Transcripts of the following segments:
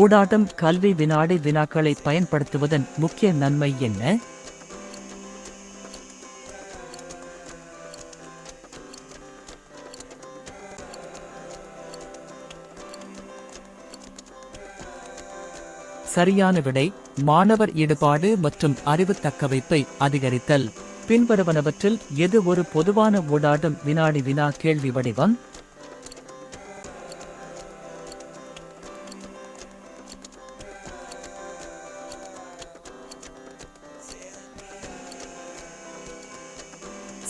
ஊடாட்டம் கல்வி வினாடி வினாக்களை பயன்படுத்துவதன் முக்கிய நன்மை என்ன? சரியான விடை மாணவர் ஈடுபாடு மற்றும் அறிவு தக்கவைப்பை அதிகரித்தல். பின்வருவனவற்றில் எது ஒரு பொதுவான ஊடாட்டம் வினாடி வினா கேள்வி வடிவம்?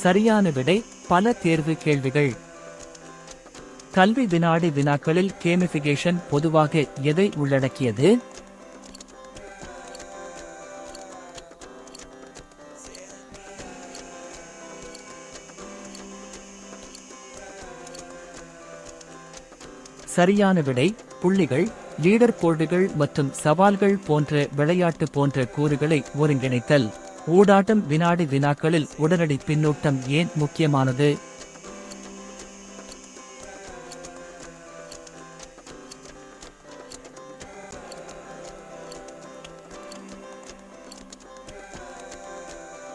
சரியான விடை பல தேர்வு கேள்விகள். கல்வி வினாடி வினாக்களில் கேமிஃபிகேஷன் பொதுவாக எதை உள்ளடக்கியது? சரியான விடை புள்ளிகள் லீடர் போர்டுகள் மற்றும் சவால்கள் போன்ற விளையாட்டு போன்ற கூறுகளை ஒருங்கிணைத்தல். ஊடாட்டம் வினாடி வினாக்களில் உடனடி பின்னூட்டம் ஏன் முக்கியமானது?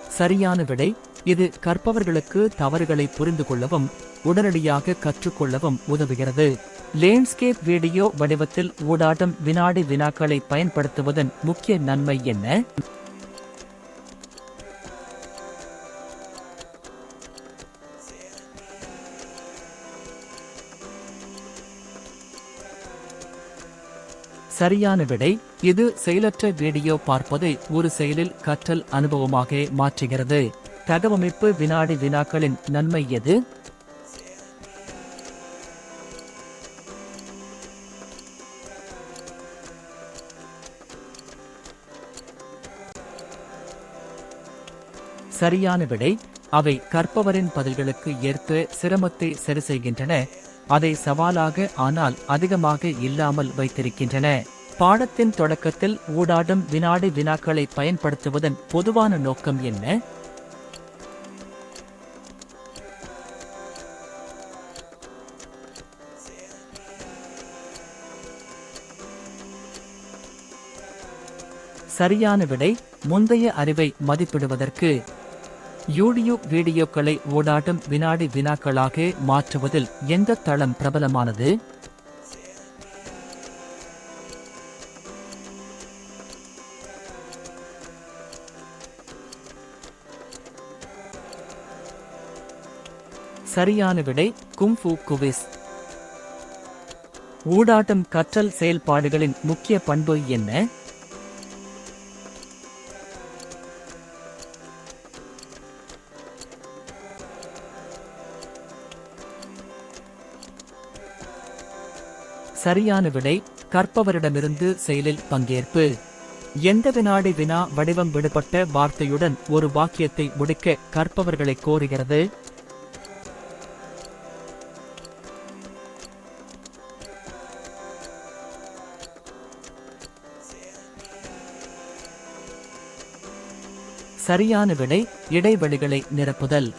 சரியான விடை இது கற்பவர்களுக்கு தவறுகளை புரிந்து கொள்ளவும் உடனடியாக கற்றுக்கொள்ளவும் உதவுகிறது. லேண்ட்ஸ்கேப் வீடியோ வடிவத்தில் ஊடாட்டம் வினாடி வினாக்களை பயன்படுத்துவதன் முக்கிய நன்மை என்ன? சரியான விடை. இது செயலற்ற வீடியோ பார்ப்பதை ஒரு செயலில் கற்றல் அனுபவமாக மாற்றுகிறது. தகவமைப்பு வினாடி வினாக்களின் நன்மை எது? சரியான விடை. அவை கற்பவரின் பதில்களுக்கு ஏற்ப சிரமத்தை சரி செய்கின்றன அதை சவாலாக ஆனால் அதிகமாக இல்லாமல் வைத்திருக்கின்றன. பாடத்தின் தொடக்கத்தில் ஊடாடும் வினாடி வினாக்களை பயன்படுத்துவதன் பொதுவான நோக்கம் என்ன? சரியான விடை முந்தைய அறிவை மதிப்பிடுவதற்கு. யூடியூப் வீடியோக்களை ஊடாடும் வினாடி வினாக்களாக மாற்றுவதில் எந்த தளம் பிரபலமானது? சரியான விடை கும்ஃபு குவிஸ். ஊடாட்டம் கற்றல் செயல்பாடுகளின் முக்கிய பண்பு என்ன? சரியான விடை கற்பவரிடமிருந்து செயலில் பங்கேற்பு. எந்த வினாடி வினா வடிவம் விடுபட்ட வார்த்தையுடன் ஒரு வாக்கியத்தை முடிக்க கற்பவர்களை கோருகிறது? சரியான விடை இடைவெளிகளை நிரப்புதல்.